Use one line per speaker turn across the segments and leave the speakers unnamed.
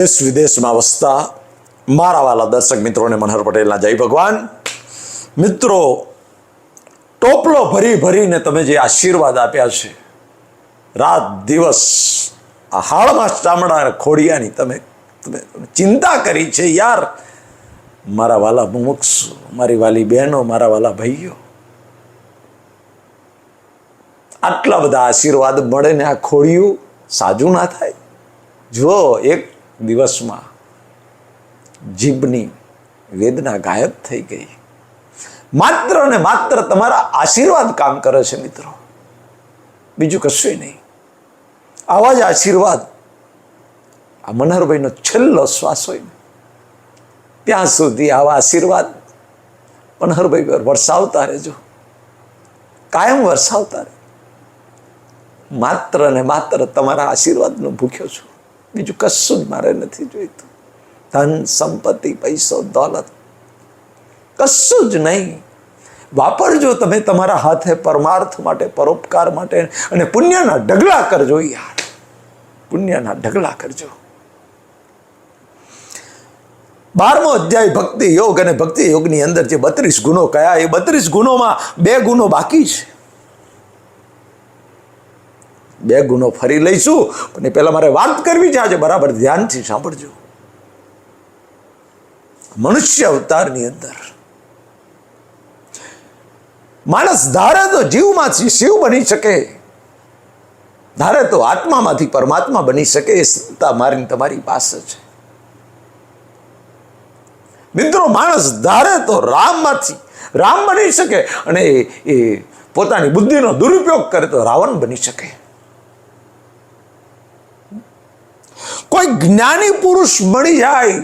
દેશ વિદેશમાં વસતા મારા વાલા દર્શક મિત્રોને મનહર પટેલના જય ભગવાન. મિત્રો, ટોપલો ભરી ભરીને તમે જે આશીર્વાદ આપ્યા છે, રાત દિવસ આ હાડમાં ચામડા ખોડિયાની તમે તમે ચિંતા કરી છે યાર. મારા વાલા મુમુક્ષ, મારી વાલી બહેનો, મારા વાલા ભાઈઓ. આટલા બધા આશીર્વાદ મળે ને આ ખોડિયું સાજું ના થાય. જુઓ, એક દિવસમાં જીભની વેદના ગાયબ થઈ ગઈ. માત્ર ને માત્ર તમારા આશીર્વાદ કામ કરે છે મિત્રો. બીજું કશું નહીં. આવા જ આશીર્વાદ આ મનહરભાઈનો છેલ્લો શ્વાસ હોય ને, ત્યાં સુધી આવા આશીર્વાદ મનહરભાઈ પર વરસાવતા રહેજો. કાયમ વરસાવતા રહે માત્ર ને માત્ર તમારા આશીર્વાદનો ભૂખ્યો છું. બીજું કશું જ મારે નથી જોઈતું. ધન, સંપત્તિ, પૈસો, દોલત. કશું જ નહીં. વાપરજો તમે તમારા હાથે પરમાર્થ માટે, પરોપકાર માટે અને પુણ્યના ઢગલા કરજો યાર પુણ્યના ઢગલા કરજો. બારમો અધ્યાય, ભક્તિ યોગ અને ભક્તિ યોગની અંદર જે બત્રીસ ગુનો કયા, એ બત્રીસ ગુનોમાં બે ગુનો બાકી છે. બે ગુનો ફરી લઈશું. પણ એ પહેલા મારે વાત કરવી છે આજે. બરાબર, ધ્યાનથી સાંભળજો. મનુષ્ય અવતારની અંદર. માણસ ધારે તો જીવમાંથી શિવ બની શકે. ધારે તો આત્મામાંથી પરમાત્મા બની શકે એ સત્તા મારી તમારી પાસે છે. મિત્રો, માણસ ધારે તો રામમાંથી, રામ બની શકે અને એ- એ પોતાની બુદ્ધિનો દુરુપયોગ કરે તો રાવણ બની શકે. કોઈ જ્ઞાની પુરુષ મળી જાય.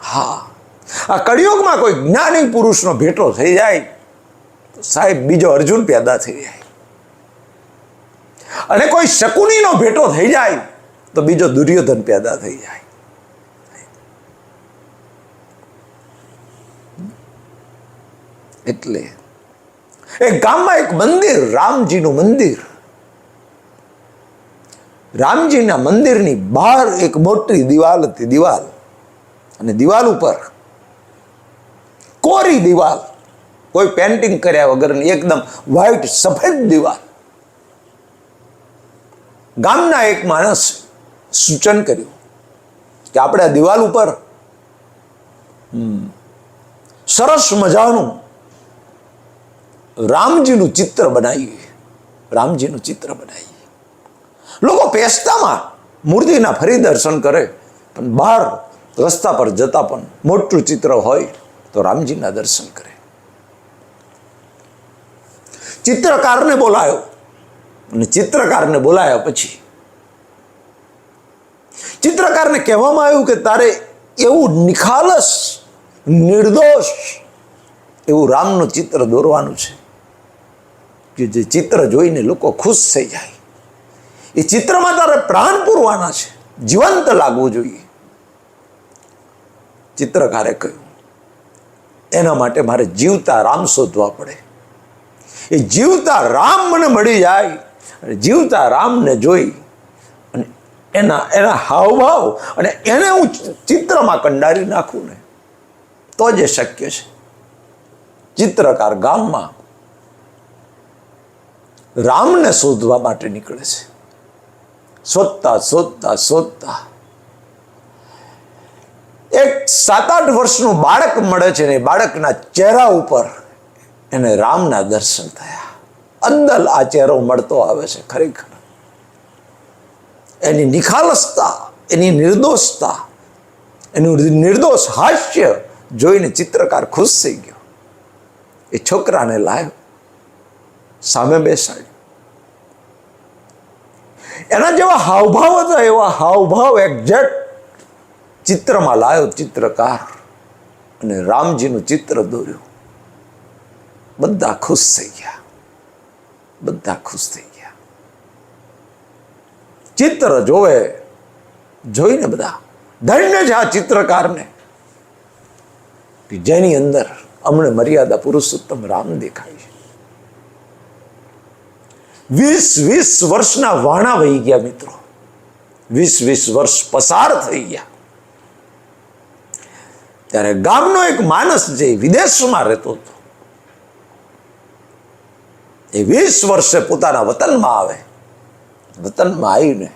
હા, આ કળિયુગમાં કોઈ જ્ઞાની પુરુષનો ભેટો થઈ જાય, તો સાહેબ બીજો અર્જુન પેદા થઈ જાય. અને કોઈ શકુનીનો ભેટો થઈ જાય, તો બીજો દુર્યોધન પેદા થઈ જાય. એટલે એક ગામમાં એક મંદિર, રામજીનું મંદિર. રામજીના મંદિરની બહાર એક મોટી દિવાલ હતી દિવાલ. અને દિવાલ ઉપર કોરી દિવાલ. કોઈ પેન્ટિંગ કર્યા વગરની એકદમ વ્હાઈટ સફેદ દિવાલ. ગામના એક માણસ સૂચન કર્યું કે આપણે આ દિવાલ ઉપર સરસ મજાનું રામજીનું ચિત્ર બનાવીએ. રામજીનું ચિત્ર બનાવીએ. લોકો પેસ્તામાં મૂર્તિના ફરી દર્શન કરે. પણ બહાર રસ્તા પર જતા પણ મોટું ચિત્ર હોય તો રામજીના દર્શન કરે. ચિત્રકારને બોલાયો અને ચિત્રકારને બોલાયા પછી ચિત્રકારને કહેવામાં આવ્યું કે તારે એવું નિખાલસ, નિર્દોષ એવું રામનું ચિત્ર દોરવાનું છે કે જે ચિત્ર જોઈને લોકો ખુશ થઈ જાય. એ ચિત્રમાં તારે પ્રાણ પૂરવાના છે. જીવંત લાગવું જોઈએ. ચિત્રકારે કહ્યું, એના માટે મારે જીવતા રામ શોધવા પડે. એ જીવતા રામ મને મળી જાય, અને જીવતા રામને જોઈ, અને એના એના હાવભાવ, અને એને હું ચિત્રમાં કંડારી નાખું ને, તો જ એ શક્ય છે. ચિત્રકાર ગામમાં રામને શોધવા માટે નીકળે છે. શોધતા શોધતા શોધતા એક સાત આઠ વર્ષનું બાળક મળે છે ને બાળકના ચહેરા ઉપર એને રામના દર્શન થયા. અંદર આ ચહેરો મળતો આવે છે ખરેખર. એની નિખાલસતા, એની નિર્દોષતા, એનું નિર્દોષ હાસ્ય જોઈને ચિત્રકાર ખુશ થઈ ગયો. એ છોકરાને લાવ્યો સામે બેસાડ્યો. એના જેવા હાવભાવ હતા એવા હાવભાવ એક્ઝેક્ટ ચિત્રમાં લાવ્યો ચિત્રકાર. અને રામજીનું ચિત્ર દોર્યું. બધા ખુશ થઈ ગયા. બધા ખુશ થઈ ગયા. ચિત્ર જોવે, જોઈને બધા ધન્ય છે આ ચિત્રકારને. કે જેની અંદર અમને મર્યાદા પુરુષોત્તમ રામ દેખાય છે. વીસ વીસ વર્ષના વાણા વહી ગયા મિત્રો. વીસ વીસ વર્ષ પસાર થઈ ગયા. ત્યારે ગામનો એક માણસ જે વિદેશમાં રહેતો હતો, એ વીસ વર્ષે પોતાના વતનમાં આવે, વતનમાં આવીને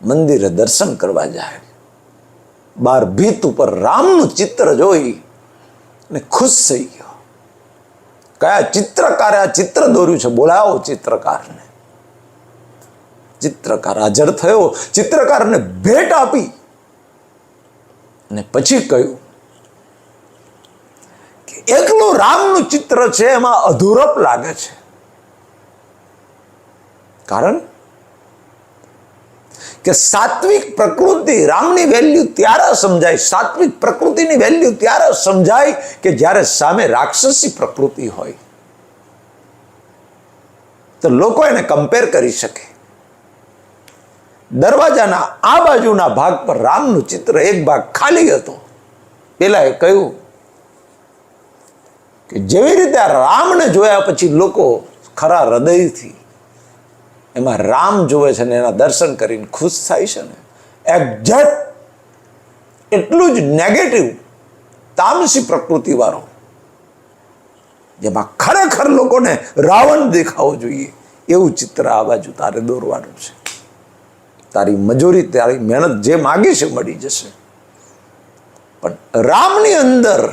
મંદિરે દર્શન કરવા જાય. બાર ભીત ઉપર રામનું ચિત્ર જોઈ અને ખુશ થઈ ગયો. કયા ચિત્રકારે આ ચિત્ર દોર્યું છે? બોલાવો ચિત્રકારને. ચિત્રકાર હાજર થયો. ચિત્રકારને ભેટ આપી. અને પછી કહ્યું કે એકલું રામનું ચિત્ર છે એમાં અધૂરપ લાગે છે. કારણ કે સાત્વિક પ્રકૃતિ રામની વેલ્યુ ત્યારે સમજાય, સાત્વિક પ્રકૃતિની વેલ્યુ ત્યારે સમજાય કે જ્યારે સામે રાક્ષસી પ્રકૃતિ હોય. તો લોકો એને કમ્પેર કરી શકે. દરવાજાના આ બાજુના ભાગ પર રામનું ચિત્ર એક ભાગ ખાલી હતો. પેલા એ કહ્યું કે જેવી રીતે આ રામને જોયા પછી લોકો ખરા હૃદયથી એમાં રામ જુએ છે ને એના દર્શન કરીને ખુશ થાય છે ને. એક્ઝેક્ટ એટલું જ નેગેટિવ તામસી પ્રકૃતિવાળો. જેમાં ખરેખર લોકોને રાવણ દેખાવો જોઈએ. એવું ચિત્ર આ બાજુ તારે દોરવાનું છે. તારી મજૂરી, તારી મહેનત જે માગી છે મળી જશે. પણ રામની અંદર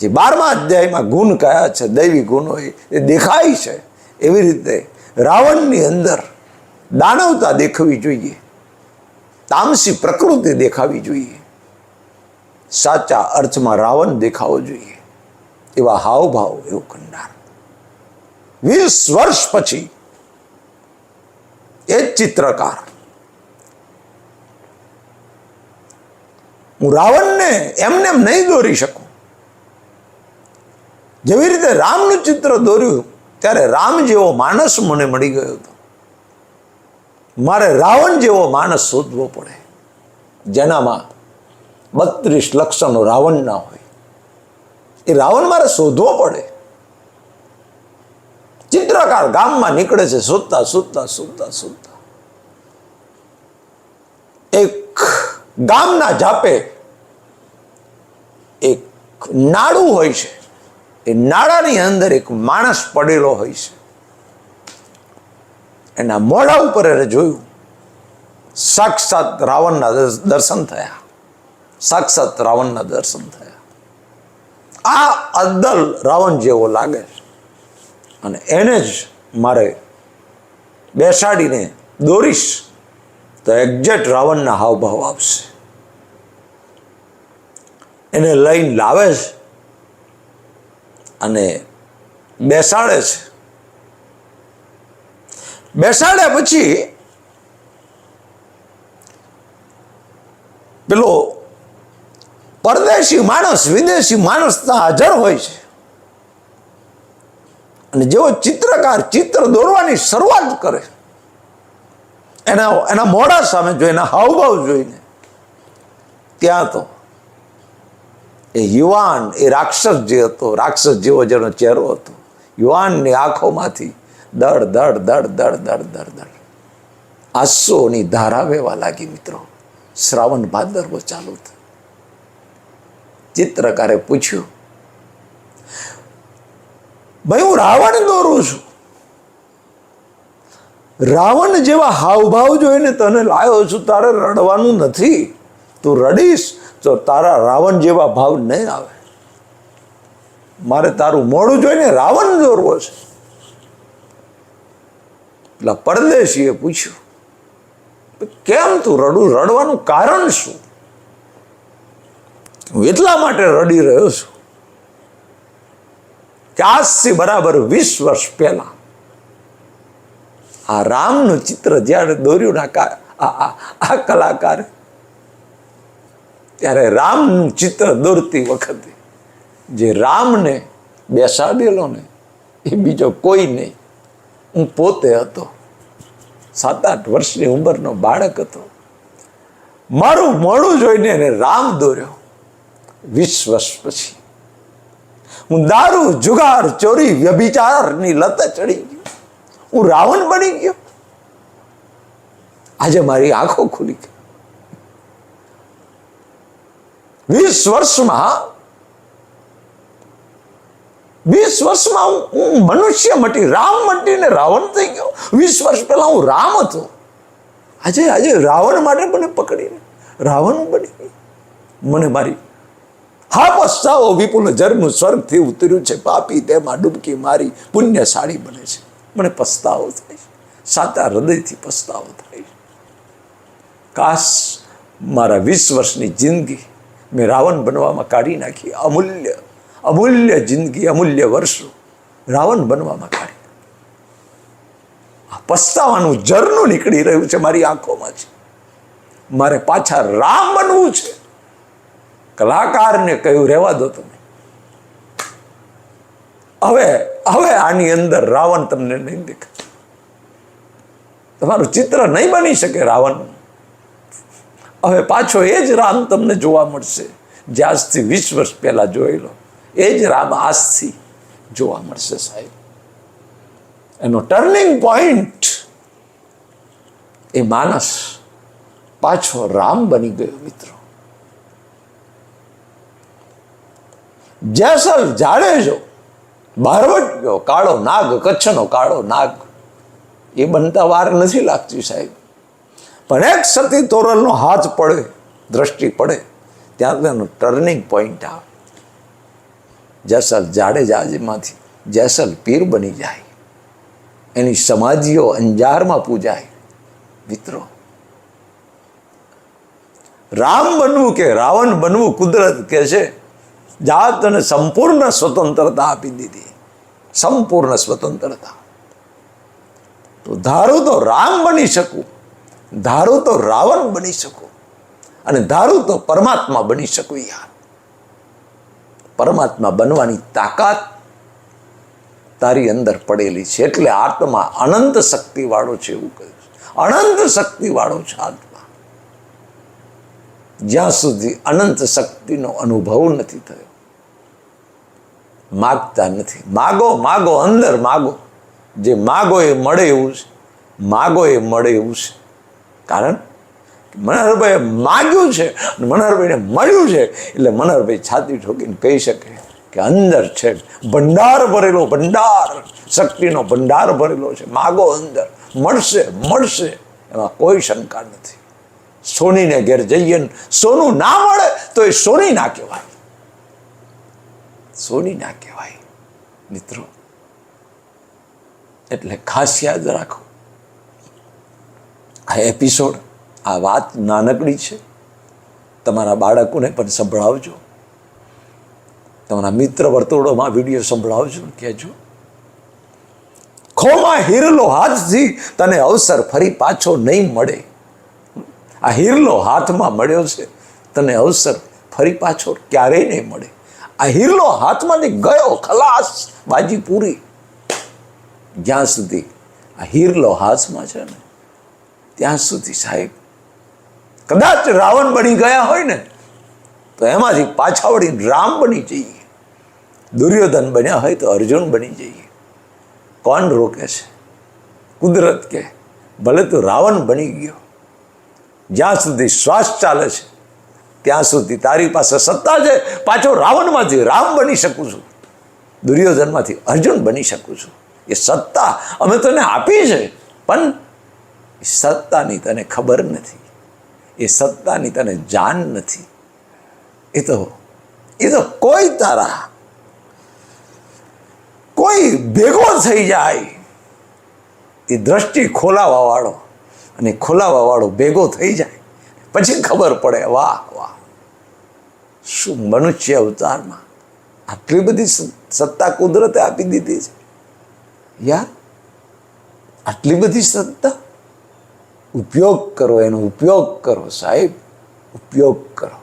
જે બારમા અધ્યાયમાં ગુણ કયા છે, દૈવી ગુણો હોય એ દેખાય છે. એવી રીતે રાવણની અંદર દાનવતા દેખવી જોઈએ. તામસી પ્રકૃતિ દેખાવી જોઈએ. સાચા અર્થમાં રાવણ દેખાવો જોઈએ. એવા હાવભાવ એવું કંડાર. વીસ વર્ષ પછી એ ચિત્રકાર. હું રાવણને એમને એમ નહીં દોરી શકું. જેવી રીતે રામનું ચિત્ર દોર્યું ત્યારે રામ જેવો માણસ મને મળી ગયો હતો. મારે રાવણ જેવો માણસ શોધવો પડે. જેનામાં બત્રીસ લક્ષણો રાવણના હોય. એ રાવણ મારે શોધવો પડે. ચિત્રકાર ગામમાં નીકળે છે, શોધતા શોધતા શોધતા શોધતા. એક ગામના જાપે એક નાડું હોય છે. એ નાળાની અંદર એક માણસ પડેલો હોય છે. એના મોઢા ઉપર એને જોયું. સાક્ષાત રાવણના દર્શન થયા. સાક્ષાત રાવણના દર્શન થયા. આ અદ્દલ રાવણ જેવો લાગે છે. અને એને જ મારે બેસાડીને દોરીશ તો એક્ઝેક્ટ રાવણના હાવભાવ આપશે એને લઈને લાવે છે. અને બેસાડે છે. બેસાડ્યા પછી પેલો પરદેશી માણસ, વિદેશી માણસ હાજર હોય છે. અને જેવો ચિત્રકાર, ચિત્ર દોરવાની શરૂઆત કરે, એના એના મોઢા સામે જોઈ એના હાવભાવ જોઈને, ત્યાં તો એ યુવાન, એ રાક્ષસ જે હતો, રાક્ષસ જેવો જેનો ચહેરો હતો. યુવાનની આંખોમાંથી દડ દડ દડ દડ દડ દડ દડ આંસુઓની ધારા વહેવા લાગી મિત્રો. શ્રાવણ ભાદરવો ચાલુ થયો. ચિત્રકારે પૂછ્યું, ભાઈ, હું રાવણ દોરું છું. રાવણ જેવા હાવભાવ જોઈને તને લાવ્યો છું, તારે રડવાનું નથી. તું રડીશ તો તારા રાવણ જેવા ભાવ નહીં આવે. મારે તારું મોડું જોઈને રાવણ દોરવો છે. એટલે પરદેશીએ પૂછ્યું કેમ તું રડું? રડવાનું કારણ શું? હું એટલા માટે રડી રહ્યો છું કે આજથી બરાબર વીસ વર્ષ પહેલા આ રામનું ચિત્ર જ્યારે દોર્યું ના આ કલાકાર ત્યારે રામનું ચિત્ર દોરતી વખતે જે રામને બેસાડેલો ને, એ બીજો કોઈ નહીં. હું પોતે હતો સાત આઠ વર્ષની ઉંમરનો બાળક હતો. મારું મોડું જોઈને એને રામ દોર્યો વીસ વર્ષ પછી. હું દારૂ, જુગાર, ચોરી, વ્યભિચારની લત ચડી ગયો. હું રાવણ બની ગયો. આજે મારી આંખો ખુલી ગઈ. વીસ વર્ષમાં વીસ વર્ષમાં હું- મનુષ્ય મટી, રામ મટીને રાવણ થઈ ગયો. વીસ વર્ષ પહેલા હું રામ હતો. આજે આજે રાવણ માટે મને પકડીને, રાવણ બની. મને મારી હા પસ્તાવો વિપુલ જન્મ સ્વર્ગથી ઉતર્યું છે. પાપી તેમાં ડૂબકી મારી, પુણ્યશાળી બને છે. મને પસ્તાવો થાય છે. સાચા હૃદયથી પસ્તાવો થાય છે. કાશ મારા વીસ વર્ષની જિંદગી મેં રાવણ બનવામાં કાઢી નાખી. અમૂલ્ય અમૂલ્ય જિંદગી, અમૂલ્ય વર્ષો રાવણ બનવામાં કાઢી. પસ્તાવાનું ઝરનું નીકળી રહ્યું છે મારી આંખોમાંથી મારે પાછા રામ બનવું છે. કલાકારને કહ્યું, રહેવા દો તમે. હવે હવે આની અંદર રાવણ તમને નહીં દેખાય તમારું ચિત્ર નહીં બની શકે રાવણ હવે પાછો એ જ રામ તમને જોવા મળશે. જે આજથી વીસ વર્ષ પહેલા જોયેલો. એ જ રામ આજથી જોવા મળશે સાહેબ. એનો ટર્નિંગ પોઈન્ટ એ માણસ પાછો રામ બની ગયો મિત્રો. જેસલ જાડેજો બારવટીયો કાળો નાગ, કચ્છનો કાળો નાગ. એ બનતા વાર નથી લાગતી સાહેબ. પણ એક સતી તોરલનો હાથ પડે, દ્રષ્ટિ પડે, ત્યાં તેનો ટર્નિંગ પોઈન્ટ આવે. જેસલ જાડેજામાંથી જેસલ પીર બની જાય. એની સમાધિઓ અંજારમાં પૂજાય. મિત્રો, રામ બનવું કે રાવણ બનવું કુદરત કે છે, જાત અને સંપૂર્ણ સ્વતંત્રતા આપી દીધી. સંપૂર્ણ સ્વતંત્રતા. તો ધારું તો રામ બની શકું. ધારું તો રાવણ બની શકું અને ધારો તો પરમાત્મા બની શકું યાર પરમાત્મા બનવાની તાકાત તારી અંદર પડેલી છે. એટલે આત્મા અનંત શક્તિવાળો છે એવું કહ્યું અનંત શક્તિવાળો છે આત્મા. જ્યાં સુધી અનંત શક્તિનો અનુભવ નથી થયો, માગતા નથી. માગો માગો, અંદર માગો. જે માગો એ મળે એવું છે. માગો એ મળે એવું છે. કારણ મનહરભાઈએ માગ્યું છે મનહરભાઈને મળ્યું છે એટલે મનહરભાઈ છાતી ઠોકીને કહી શકે કે અંદર છે ભંડાર ભરેલો, ભંડાર. શક્તિનો ભંડાર ભરેલો છે. માગો અંદર. મળશે મળશે. એમાં કોઈ શંકા નથી. સોનીને ઘેર જઈએ સોનું ના મળે તો એ સોની ના કહેવાય. સોની ના કહેવાય, મિત્રો. એટલે ખાસ યાદ રાખો. આ એપિસોડ આ વાત નાનકડી છે. તમારા બાળકોને પણ સંભળાવજો. તમારા મિત્ર વર્તુળોમાં વીડિયો સંભળાવજો કહેજો. ખોમાં હિરલો હાથથી તને અવસર ફરી પાછો નહીં મળે. આ હિરલો હાથમાં મળ્યો છે, તને અવસર ફરી પાછો ક્યારેય નહીં મળે. આ હિરલો હાથમાંથી ગયો, ખલાસ બાજી પૂરી. જ્યાં સુધી આ હિરલો હાથમાં છે ને ત્યાં સુધી સાહેબ. કદાચ રાવણ બની ગયા હોય ને, તો એમાંથી પાછા વળી રામ બની જઈએ. દુર્યોધન બન્યા હોય તો અર્જુન બની જઈએ. કોણ રોકે છે? કુદરત કે. ભલે તો રાવણ બની ગયો. જ્યાં સુધી શ્વાસ ચાલે છે, ત્યાં સુધી તારી પાસે સત્તા છે, પાછો રાવણમાંથી રામ બની શકું છું. દુર્યોધનમાંથી અર્જુન બની શકું છું. એ સત્તા અમે તને આપી છે, પણ સત્તાની તને ખબર નથી. એ સત્તાની તને જાણ નથી. એ તો એ તો કોઈ તારા, કોઈ ભેગો થઈ જાય. એ દ્રષ્ટિ ખોલાવા વાળો અને ખોલાવા વાળો ભેગો થઈ જાય. પછી ખબર પડે, વાહ વાહ. શું મનુષ્ય અવતારમાં આટલી બધી સત્તા કુદરતે આપી દીધી છે? યાર, આટલી બધી સત્તા? ઉપયોગ કરો, એનો ઉપયોગ કરો, સાહેબ. ઉપયોગ કરો.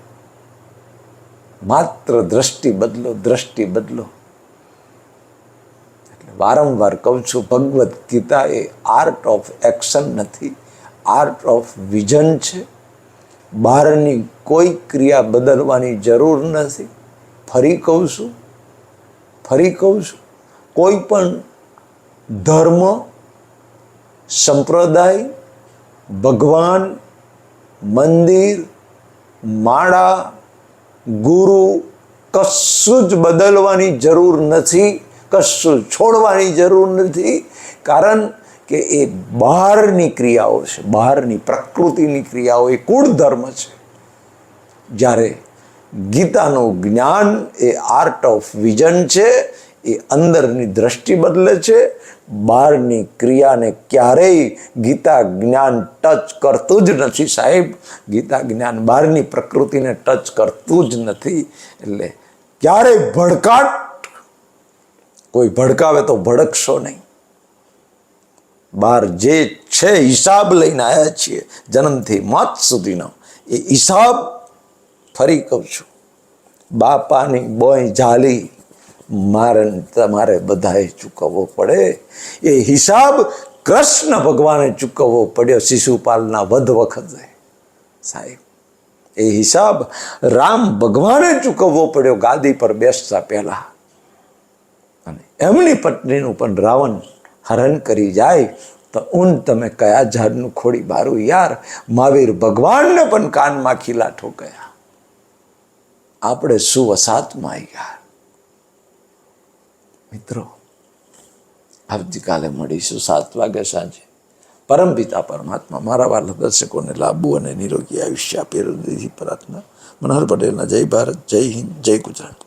માત્ર દ્રષ્ટિ બદલો દ્રષ્ટિ બદલો. એટલે વારંવાર કહું છું, ભગવદ્ ગીતા એ આર્ટ ઓફ એક્શન નથી. આર્ટ ઓફ વિઝન છે. બહારની કોઈ ક્રિયા બદલવાની જરૂર નથી. ફરી કહું છું, ફરી કહું છું, કોઈ પણ ધર્મ, સંપ્રદાય ભગવાન, મંદિર, માળા, ગુરુ કશું જ બદલવાની જરૂર નથી, કશું છોડવાની જરૂર નથી, કારણ કે એ બહારની ક્રિયાઓ છે, બહારની પ્રકૃતિની ક્રિયાઓ, એ કુળ ધર્મ છે. જ્યારે ગીતાનું જ્ઞાન એ આર્ટ ઓફ વિઝન છે, એ અંદરની દ્રષ્ટિ બદલે છે બહારની ક્રિયાને ક્યારેય ગીતા જ્ઞાન ટચ કરતું જ નથી સાહેબ. ગીતા જ્ઞાન બહારની પ્રકૃતિને ટચ કરતું જ નથી. એટલે ક્યારેય ભડકાટ? કોઈ ભડકાવે તો ભડકશો નહીં. બહાર જે છે હિસાબ લઈને આવ્યા છીએ, જન્મથી મોત સુધીનો, એ હિસાબ ફરી કહું છું. બાપાની બોય ઝાલી મારે તમારે બધાએ ચૂકવવો પડે. એ હિસાબ કૃષ્ણ ભગવાને ચૂકવવો પડ્યો શિશુપાલના વધ વખતે. સાહેબ, એ હિસાબ રામ ભગવાને ચૂકવવો પડ્યો ગાદી પર બેસતા પહેલા. અને એમની પત્નીનું પણ રાવણ હરણ કરી જાય તો ઊન તમે કયા ઝાડનું ખોડી બારું યાર? મહાવીર ભગવાનને પણ કાનમાં ખીલા ઠોકયા. આપણે સુવસાતમાં યાર મિત્રો, આવતીકાલે મળીશું સાત વાગે સાંજે. પરમપિતા પરમાત્મા, મારા વાલા દર્શકોને લાંબુ અને નિરોગી આયુષ્ય આપી પ્રાર્થના. મનોહર પટેલના જય ભારત, જય હિન્દ, જય ગુજરાત.